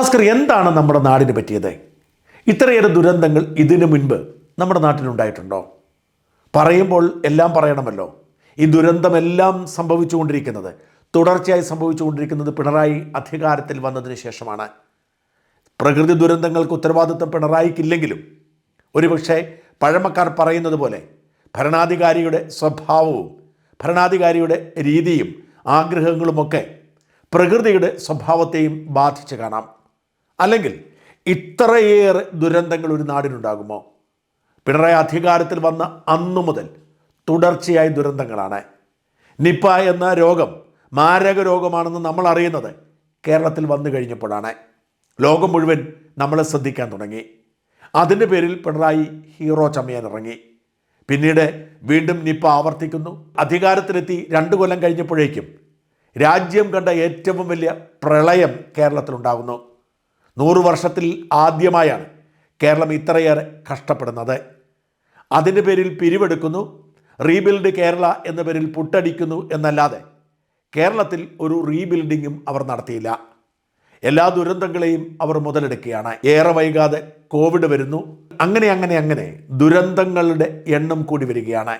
ഭാസ്കർ എന്താണ് നമ്മുടെ നാടിന് പറ്റിയത്? ഇത്രയേറെ ദുരന്തങ്ങൾ ഇതിനു മുൻപ് നമ്മുടെ നാട്ടിലുണ്ടായിട്ടുണ്ടോ? പറയുമ്പോൾ എല്ലാം പറയണമല്ലോ. ഈ ദുരന്തമെല്ലാം സംഭവിച്ചുകൊണ്ടിരിക്കുന്നത് തുടർച്ചയായി സംഭവിച്ചുകൊണ്ടിരിക്കുന്നത് പിണറായി അധികാരത്തിൽ വന്നതിന് ശേഷമാണ്. പ്രകൃതി ദുരന്തങ്ങൾക്ക് ഉത്തരവാദിത്വം പിണറായിക്കില്ലെങ്കിലും ഒരുപക്ഷെ പഴമക്കാർ പറയുന്നത് പോലെ ഭരണാധികാരിയുടെ സ്വഭാവവും ഭരണാധികാരിയുടെ രീതിയും ആഗ്രഹങ്ങളുമൊക്കെ പ്രകൃതിയുടെ സ്വഭാവത്തെയും ബാധിച്ച് കാണാം. അല്ലെങ്കിൽ ഇത്രയേറെ ദുരന്തങ്ങൾ ഒരു നാടിനുണ്ടാകുമോ? പിണറായി അധികാരത്തിൽ വന്ന അന്നു മുതൽ തുടർച്ചയായി ദുരന്തങ്ങളാണ്. നിപ്പ എന്ന രോഗം മാരക രോഗമാണെന്ന് നമ്മൾ അറിയുന്നത് കേരളത്തിൽ വന്നു കഴിഞ്ഞപ്പോഴാണ്. ലോകം മുഴുവൻ നമ്മളെ ശ്രദ്ധിക്കാൻ തുടങ്ങി. അതിന്റെ പേരിൽ പിണറായി ഹീറോ ചമയാൻ ഇറങ്ങി. പിന്നീട് വീണ്ടും നിപ്പ ആവർത്തിക്കുന്നു. അധികാരത്തിലെത്തി രണ്ട് കൊല്ലം കഴിഞ്ഞപ്പോഴേക്കും രാജ്യം കണ്ട ഏറ്റവും വലിയ പ്രളയം കേരളത്തിലുണ്ടാകുന്നു. നൂറ് വർഷത്തിൽ ആദ്യമായാണ് കേരളം ഇത്രയേറെ കഷ്ടപ്പെടുന്നത്. അതിന്റെ പേരിൽ പിരിവെടുക്കുന്നു റീബിൽഡ് കേരള എന്ന പേരിൽ പുട്ടടിക്കുന്നു എന്നല്ലാതെ കേരളത്തിൽ ഒരു റീബിൽഡിങ്ങും അവർ നടത്തിയില്ല. എല്ലാ ദുരന്തങ്ങളെയും അവർ മുതലെടുക്കുകയാണ്. ഏറെ വൈകാതെ കോവിഡ് വരുന്നു. അങ്ങനെ അങ്ങനെ അങ്ങനെ ദുരന്തങ്ങളുടെ എണ്ണം കൂടി വരികയാണ്.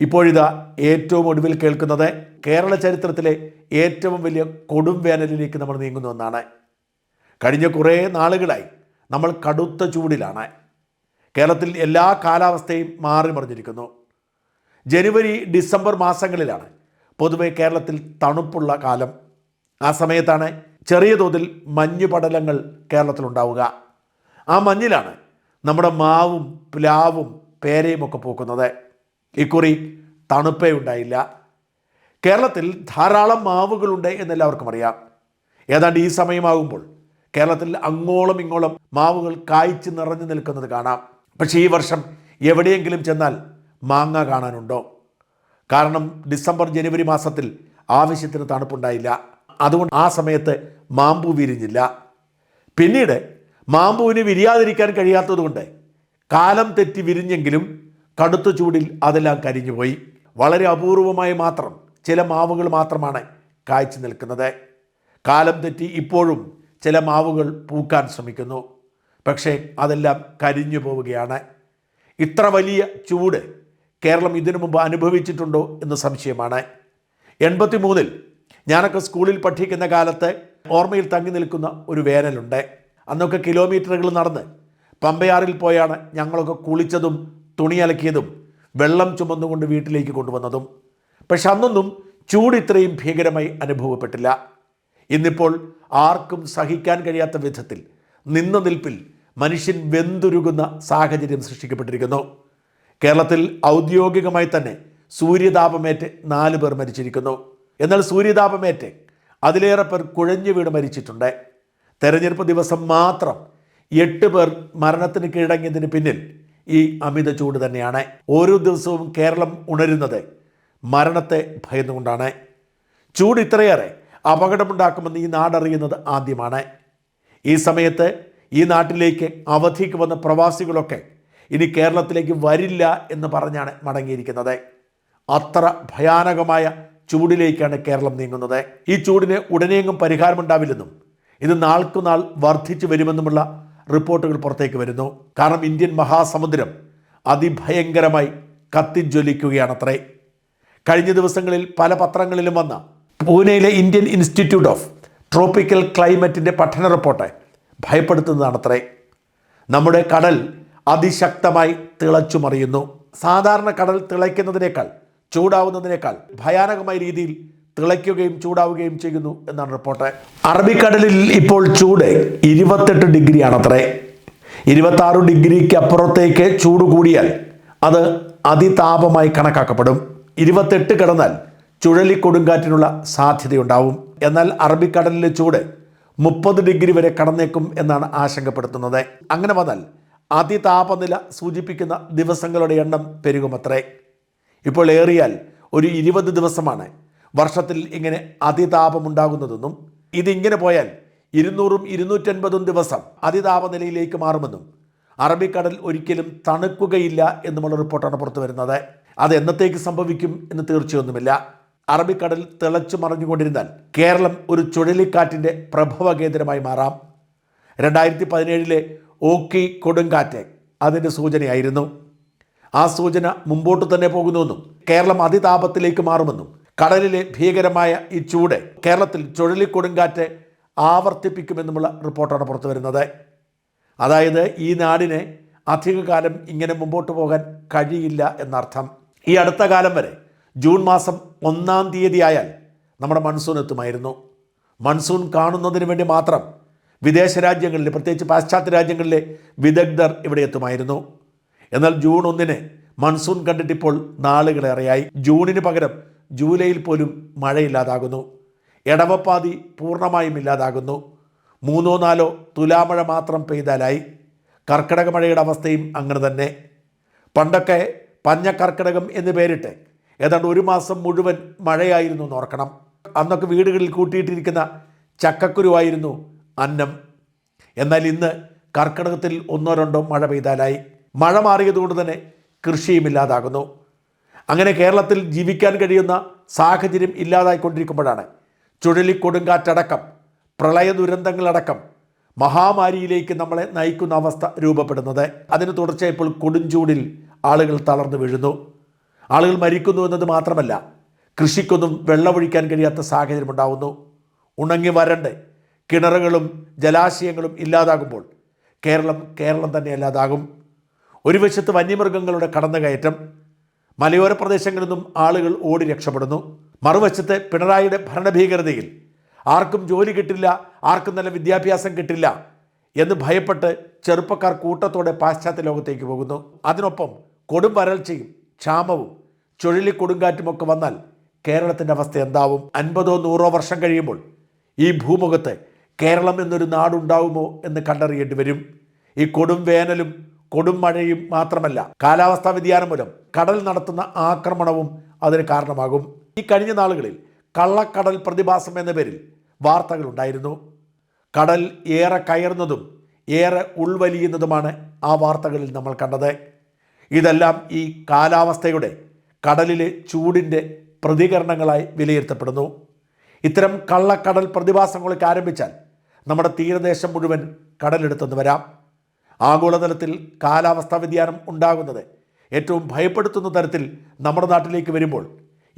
ഇപ്പോഴിതാ ഏറ്റവും ഒടുവിൽ കേൾക്കുന്നത് കേരള ചരിത്രത്തിലെ ഏറ്റവും വലിയ കൊടും വേനലിലേക്ക് നമ്മൾ നീങ്ങുന്നു എന്നാണ്. കഴിഞ്ഞ കുറേ നാളുകളായി നമ്മൾ കടുത്ത ചൂടിലാണ്. കേരളത്തിൽ എല്ലാ കാലാവസ്ഥയും മാറി മറിഞ്ഞിരിക്കുന്നു. ജനുവരി ഡിസംബർ മാസങ്ങളിലാണ് പൊതുവെ കേരളത്തിൽ തണുപ്പുള്ള കാലം. ആ സമയത്താണ് ചെറിയ തോതിൽ മഞ്ഞുപടലങ്ങൾ കേരളത്തിലുണ്ടാവുക. ആ മഞ്ഞിലാണ് നമ്മുടെ മാവും പ്ലാവും പേരയും ഒക്കെ പൂക്കുന്നത്. ഇക്കുറി തണുപ്പേ ഉണ്ടായില്ല. കേരളത്തിൽ ധാരാളം മാവുകളുണ്ട് എന്നെല്ലാവർക്കും അറിയാം. ഏതാണ്ട് ഈ സമയമാകുമ്പോൾ കേരളത്തിൽ അങ്ങോളം ഇങ്ങോളം മാവുകൾ കായ്ച്ചു നിറഞ്ഞു നിൽക്കുന്നത് കാണാം. പക്ഷേ ഈ വർഷം എവിടെയെങ്കിലും ചെന്നാൽ മാങ്ങ കാണാനുണ്ടോ? കാരണം ഡിസംബർ ജനുവരി മാസത്തിൽ ആവശ്യത്തിന് തണുപ്പുണ്ടായില്ല. അതുകൊണ്ട് ആ സമയത്ത് മാമ്പു വിരിഞ്ഞില്ല. പിന്നീട് മാമ്പുവിന് വിരിയാതിരിക്കാൻ കഴിയാത്തതുകൊണ്ട് കാലം തെറ്റി വിരിഞ്ഞെങ്കിലും കടുത്ത ചൂടിൽ അതെല്ലാം കരിഞ്ഞുപോയി. വളരെ അപൂർവമായി മാത്രം ചില മാവുകൾ മാത്രമാണ് കായ്ച്ചു നിൽക്കുന്നത്. കാലം തെറ്റി ഇപ്പോഴും ചില മാവുകൾ പൂക്കാൻ ശ്രമിക്കുന്നു. പക്ഷേ അതെല്ലാം കരിഞ്ഞു പോവുകയാണ്. ഇത്ര വലിയ ചൂട് കേരളം ഇതിനു മുമ്പ് അനുഭവിച്ചിട്ടുണ്ടോ എന്ന് സംശയമാണ്. എൺപത്തി മൂന്നിൽ ഞാനൊക്കെ സ്കൂളിൽ പഠിക്കുന്ന കാലത്ത് ഓർമ്മയിൽ തങ്ങി നിൽക്കുന്ന ഒരു വേനലുണ്ട്. അന്നൊക്കെ കിലോമീറ്ററുകൾ നടന്ന് പമ്പയാറിൽ പോയാണ് ഞങ്ങളൊക്കെ കുളിച്ചതും തുണി അലക്കിയതും വെള്ളം ചുമന്നുകൊണ്ട് വീട്ടിലേക്ക് കൊണ്ടുവന്നതും. പക്ഷെ അന്നൊന്നും ചൂട് ഇത്രയും ഭീകരമായി അനുഭവപ്പെട്ടില്ല. ഇന്നിപ്പോൾ ആർക്കും സഹിക്കാൻ കഴിയാത്ത വിധത്തിൽ നിന്ന നിൽപ്പിൽ മനുഷ്യൻ വെന്തുരുകുന്ന സാഹചര്യം സൃഷ്ടിക്കപ്പെട്ടിരിക്കുന്നു. കേരളത്തിൽ ഔദ്യോഗികമായി തന്നെ സൂര്യതാപമേറ്റ് നാല് പേർ മരിച്ചിരിക്കുന്നു. എന്നാൽ സൂര്യതാപമേറ്റ് അതിലേറെ പേർ കുഴഞ്ഞു വീട് മരിച്ചിട്ടുണ്ട്. തെരഞ്ഞെടുപ്പ് ദിവസം മാത്രം എട്ട് പേർ മരണത്തിന് കീഴടങ്ങിയതിന് പിന്നിൽ ഈ അമിത ചൂട് തന്നെയാണ്. ഓരോ ദിവസവും കേരളം ഉണരുന്നത് മരണത്തെ ഭയന്നുകൊണ്ടാണ്. ചൂട് ഇത്രയേറെ അപകടമുണ്ടാക്കുമെന്ന് ഈ നാടറിയുന്നത് ആദ്യമാണ്. ഈ സമയത്ത് ഈ നാട്ടിലേക്ക് അവധിക്ക് വന്ന പ്രവാസികളൊക്കെ ഇനി കേരളത്തിലേക്ക് വരില്ല എന്ന് പറഞ്ഞാണ് മടങ്ങിയിരിക്കുന്നത്. അത്ര ഭയാനകമായ ചൂടിലേക്കാണ് കേരളം നീങ്ങുന്നത്. ഈ ചൂടിന് ഉടനെയെങ്കിലും പരിഹാരമുണ്ടാവില്ലെന്നും ഇത് നാൾക്കുനാൾ വർദ്ധിച്ചു വരുമെന്നുമുള്ള റിപ്പോർട്ടുകൾ പുറത്തേക്ക് വരുന്നു. കാരണം ഇന്ത്യൻ മഹാസമുദ്രം അതിഭയങ്കരമായി കത്തിജ്വലിക്കുകയാണത്രേ. കഴിഞ്ഞ ദിവസങ്ങളിൽ പല പത്രങ്ങളിലും വന്ന പൂനെയിലെ ഇന്ത്യൻ ഇൻസ്റ്റിറ്റ്യൂട്ട് ഓഫ് ട്രോപ്പിക്കൽ ക്ലൈമറ്റിന്റെ പഠന റിപ്പോർട്ട് ഭയപ്പെടുത്തുന്നതാണത്രേ. നമ്മുടെ കടൽ അതിശക്തമായി തിളച്ചു മറിയുന്നു സാധാരണ കടൽ തിളയ്ക്കുന്നതിനേക്കാൾ ചൂടാവുന്നതിനേക്കാൾ ഭയാനകമായ രീതിയിൽ തിളയ്ക്കുകയും ചൂടാവുകയും ചെയ്യുന്നു എന്നാണ് റിപ്പോർട്ട്. അറബിക്കടലിൽ ഇപ്പോൾ ചൂട് ഇരുപത്തെട്ട് ഡിഗ്രിയാണത്രേ. ഇരുപത്താറ് ഡിഗ്രിക്ക് അപ്പുറത്തേക്ക് ചൂട് കൂടിയാൽ അത് അതിതാപമായി കണക്കാക്കപ്പെടും. ഇരുപത്തെട്ട് കടന്നാൽ ചുഴലിക്കൊടുങ്കാറ്റിനുള്ള സാധ്യതയുണ്ടാവും. എന്നാൽ അറബിക്കടലിലെ ചൂട് മുപ്പത് ഡിഗ്രി വരെ കടന്നേക്കും എന്നാണ് ആശങ്കപ്പെടുത്തുന്നത്. അങ്ങനെ വന്നാൽ അതിതാപനില സൂചിപ്പിക്കുന്ന ദിവസങ്ങളുടെ എണ്ണം പെരുകുമത്രേ. ഇപ്പോൾ ഏറിയാൽ ഒരു ഇരുപത് ദിവസമാണ് വർഷത്തിൽ ഇങ്ങനെ അതിതാപമുണ്ടാകുന്നതെന്നും ഇതിങ്ങനെ പോയാൽ ഇരുന്നൂറും ഇരുന്നൂറ്റൻപതും ദിവസം അതിതാപനിലയിലേക്ക് മാറുമെന്നും അറബിക്കടൽ ഒരിക്കലും തണുക്കുകയില്ല എന്നുമുള്ള റിപ്പോർട്ടാണ് പുറത്തു വരുന്നത് അത് എന്നത്തേക്ക് സംഭവിക്കും എന്ന് തീർച്ചയൊന്നുമില്ല. അറബിക്കടൽ തിളച്ചു മറിഞ്ഞുകൊണ്ടിരുന്നാൽ കേരളം ഒരു ചുഴലിക്കാറ്റിന്റെ പ്രഭവ കേന്ദ്രമായി മാറാം. രണ്ടായിരത്തി പതിനേഴിലെ ഓക്കി കൊടുങ്കാറ്റ് അതിന്റെ സൂചനയായിരുന്നു. ആ സൂചന മുമ്പോട്ട് തന്നെ പോകുന്നുവെന്നും കേരളം അതിതാപത്തിലേക്ക് മാറുമെന്നും കടലിലെ ഭീകരമായ ഈ ചൂട് കേരളത്തിൽ ചുഴലിക്കൊടുങ്കാറ്റ് ആവർത്തിപ്പിക്കുമെന്നുമുള്ള റിപ്പോർട്ടാണ് പുറത്തു വരുന്നത്. അതായത് ഈ നാടിനെ അധികകാലം ഇങ്ങനെ മുമ്പോട്ട് പോകാൻ കഴിയില്ല എന്നർത്ഥം. ഈ അടുത്ത കാലം വരെ ജൂൺ മാസം ഒന്നാം തീയതി ആയാൽ നമ്മുടെ മൺസൂൺ എത്തുമായിരുന്നു മൺസൂൺ കാണുന്നതിന് വേണ്ടി മാത്രം വിദേശ രാജ്യങ്ങളിൽ പ്രത്യേകിച്ച് പാശ്ചാത്യ രാജ്യങ്ങളിലെ വിദഗ്ധർ ഇവിടെ എത്തുമായിരുന്നു. എന്നാൽ ജൂൺ ഒന്നിന് മൺസൂൺ കണ്ടിട്ടിപ്പോൾ നാളുകളേറെയായി ജൂണിന് പകരം ജൂലൈയിൽ പോലും മഴയില്ലാതാകുന്നു. ഇടവപ്പാതി പൂർണമായും ഇല്ലാതാകുന്നു. മൂന്നോ നാലോ തുലാമഴ മാത്രം പെയ്താലായി. കർക്കിടക മഴയുടെ അവസ്ഥയും അങ്ങനെ തന്നെ. പണ്ടൊക്കെ പഞ്ഞ കർക്കിടകം എന്ന് പേരിട്ട് ഏതാണ്ട് ഒരു മാസം മുഴുവൻ മഴയായിരുന്നു എന്ന് ഓർക്കണം. അന്നൊക്കെ വീടുകളിൽ കൂട്ടിയിട്ടിരിക്കുന്ന ചക്കക്കുരുവായിരുന്നു അന്നം. എന്നാൽ ഇന്ന് കർക്കിടകത്തിൽ ഒന്നോ രണ്ടോ മഴ പെയ്താലായി. മഴ മാറിയതുകൊണ്ട് തന്നെ കൃഷിയും ഇല്ലാതാകുന്നു. അങ്ങനെ കേരളത്തിൽ ജീവിക്കാൻ കഴിയുന്ന സാഹചര്യം ഇല്ലാതായിക്കൊണ്ടിരിക്കുമ്പോഴാണ് ചുഴലിക്കൊടുങ്കാറ്റടക്കം പ്രളയ ദുരന്തങ്ങളടക്കം മഹാമാരിയിലേക്ക് നമ്മളെ നയിക്കുന്ന അവസ്ഥ രൂപപ്പെടുന്നത്. അതിന് തുടർച്ചയായപ്പോൾ കൊടുംചൂടിൽ ആളുകൾ തളർന്നു വീഴുന്നു. ആളുകൾ മരിക്കുന്നു എന്നത് മാത്രമല്ല കൃഷിക്കൊന്നും വെള്ളമൊഴിക്കാൻ കഴിയാത്ത സാഹചര്യം ഉണ്ടാവുന്നു. ഉണങ്ങി വരണ്ട് കിണറുകളും ജലാശയങ്ങളും ഇല്ലാതാകുമ്പോൾ കേരളം കേരളം തന്നെ അല്ലാതാകും ഒരു വശത്ത് വന്യമൃഗങ്ങളുടെ കടന്നുകയറ്റം മലയോര പ്രദേശങ്ങളിൽ നിന്നും ആളുകൾ ഓടി രക്ഷപ്പെടുന്നു. മറുവശത്ത് പിണറായിയുടെ ഭരണഭീകരതയിൽ ആർക്കും ജോലി കിട്ടില്ല ആർക്കും നല്ല വിദ്യാഭ്യാസം കിട്ടില്ല എന്ന് ഭയപ്പെട്ട് ചെറുപ്പക്കാർ കൂട്ടത്തോടെ പാശ്ചാത്യ ലോകത്തേക്ക് പോകുന്നു. അതിനൊപ്പം കൊടും വരൾച്ചയും ക്ഷാമവും ചുഴലിക്കൊടുങ്കാറ്റുമൊക്കെ വന്നാൽ കേരളത്തിന്റെ അവസ്ഥ എന്താവും? അൻപതോ നൂറോ വർഷം കഴിയുമ്പോൾ ഈ ഭൂമുഖത്ത് കേരളം എന്നൊരു നാടുണ്ടാവുമോ എന്ന് കണ്ടറിയേണ്ടി വരും. ഈ കൊടും വേനലും കൊടും മഴയും മാത്രമല്ല കാലാവസ്ഥാ വ്യതിയാനം മൂലം കടൽ നടത്തുന്ന ആക്രമണവും അതിന് കാരണമാകും. ഈ കഴിഞ്ഞ നാളുകളിൽ കള്ളക്കടൽ പ്രതിഭാസം എന്ന പേരിൽ വാർത്തകളുണ്ടായിരുന്നു. കടൽ ഏറെ കയറുന്നതും ഏറെ ഉൾവലിയുന്നതുമാണ് ആ വാർത്തകളിൽ നമ്മൾ കണ്ടത്. ഇതെല്ലാം ഈ കാലാവസ്ഥയുടെ കടലിലെ ചൂടിന്റെ പ്രതികരണങ്ങളായി വിലയിരുത്തപ്പെടുന്നു. ഇത്തരം കള്ളക്കടൽ പ്രതിഭാസങ്ങളൊക്കെ ആരംഭിച്ചാൽ നമ്മുടെ തീരദേശം മുഴുവൻ കടലെടുത്തെന്ന് വരാം. ആഗോളതലത്തിൽ കാലാവസ്ഥാ വ്യതിയാനം ഉണ്ടാകുന്നത് ഏറ്റവും ഭയപ്പെടുത്തുന്ന തരത്തിൽ നമ്മുടെ നാട്ടിലേക്ക് വരുമ്പോൾ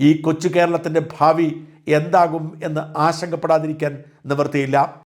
ഈ കൊച്ചു കേരളത്തിന്റെ ഭാവി എന്താകും എന്ന് ആശങ്കപ്പെടാതിരിക്കാൻ നിവൃത്തിയില്ല